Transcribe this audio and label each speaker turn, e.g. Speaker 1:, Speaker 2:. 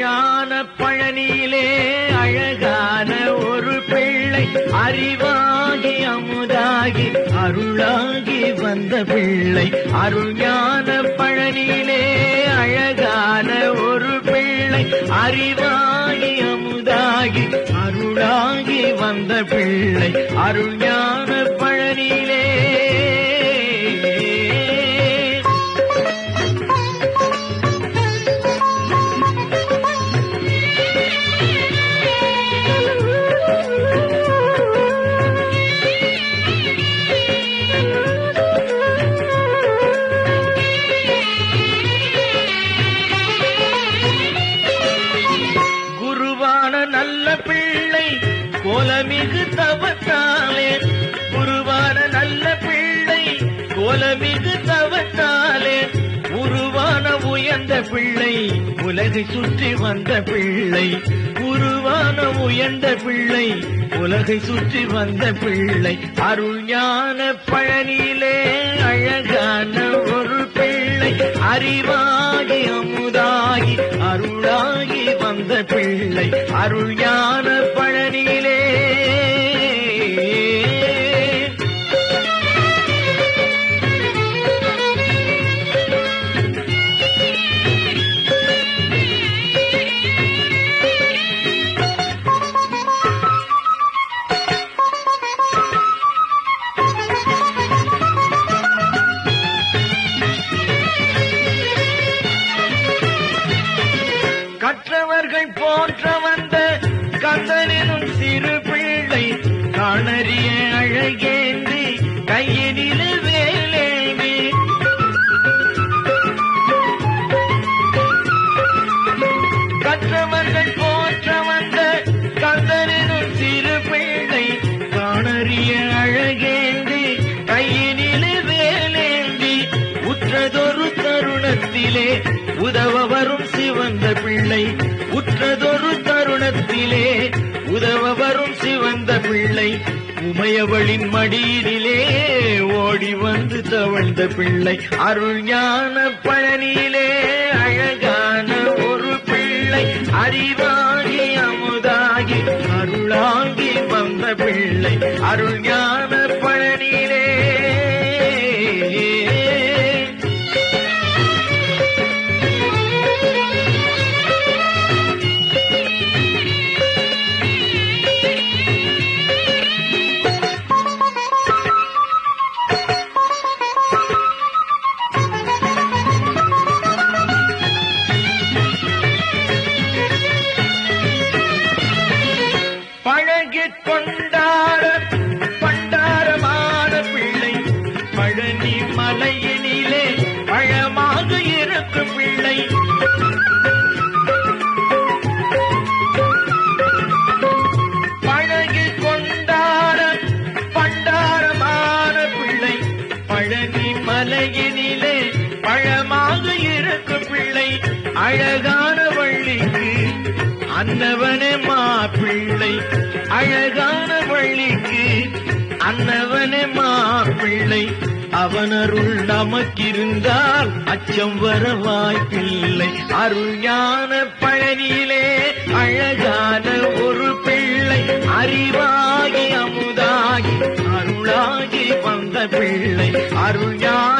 Speaker 1: ஞான பழனியிலே அழகான ஒரு பிள்ளை அறிவாகி அமுதாகி அருளாகி வந்த பிள்ளை. அருள் ஞான பழனியிலே அழகான ஒரு பிள்ளை அறிவாகி அமுதாகி அருளாகி வந்த பிள்ளை. அருள் ஞான கோலமிகு தவத்தாலே உருவான நல்ல பிள்ளை கோலமிகு தவத்தாலே உருவான உயர்ந்த பிள்ளை உலகை சுற்றி வந்த பிள்ளை. உருவான உயர்ந்த பிள்ளை உலகை சுற்றி வந்த பிள்ளை. அருள் ஞான பழனியிலே அழகான ஒரு பிள்ளை. அறிவாகி அமுதாகி அருளாகி வந்த பிள்ளை. அருள் ஞான தருணத்திலே உதவ வரும் சிவந்த பிள்ளை உற்றதொரு தருணத்திலே உதவ வரும் சிவந்த பிள்ளை உமையவளின் மடியிலே ஓடி வந்து தவழ்ந்த பிள்ளை அருள் ஞான பழனியிலே அழகான ஒரு பிள்ளை அறிவாகி அமுதாகி அருளாகி வந்த பிள்ளை அருள் ஞான பழகிக் கொண்டாட பண்டாரமான பிள்ளை. பழனி மலையினிலே பழமாக இருக்கும் பிள்ளை. பழகிக் கொண்டாட பண்டாரமான பிள்ளை. பழனி மலையினிலே பழமாக இருக்கும் பிள்ளை. அழகான வள்ளிக்கு அன்னவனே மாப்பிள்ளை அழகான வழிக்கு அன்னவனே மாப்பிள்ளை அவனருள் நமக்கிருந்தால் அச்சம் வர வாய்ப்பில்லை. அருள் ஞான பழனியிலே அழகான ஒரு பிள்ளை. அறிவாகி அமுதாகி அருளாகி வந்த பிள்ளை. அருள் ஞான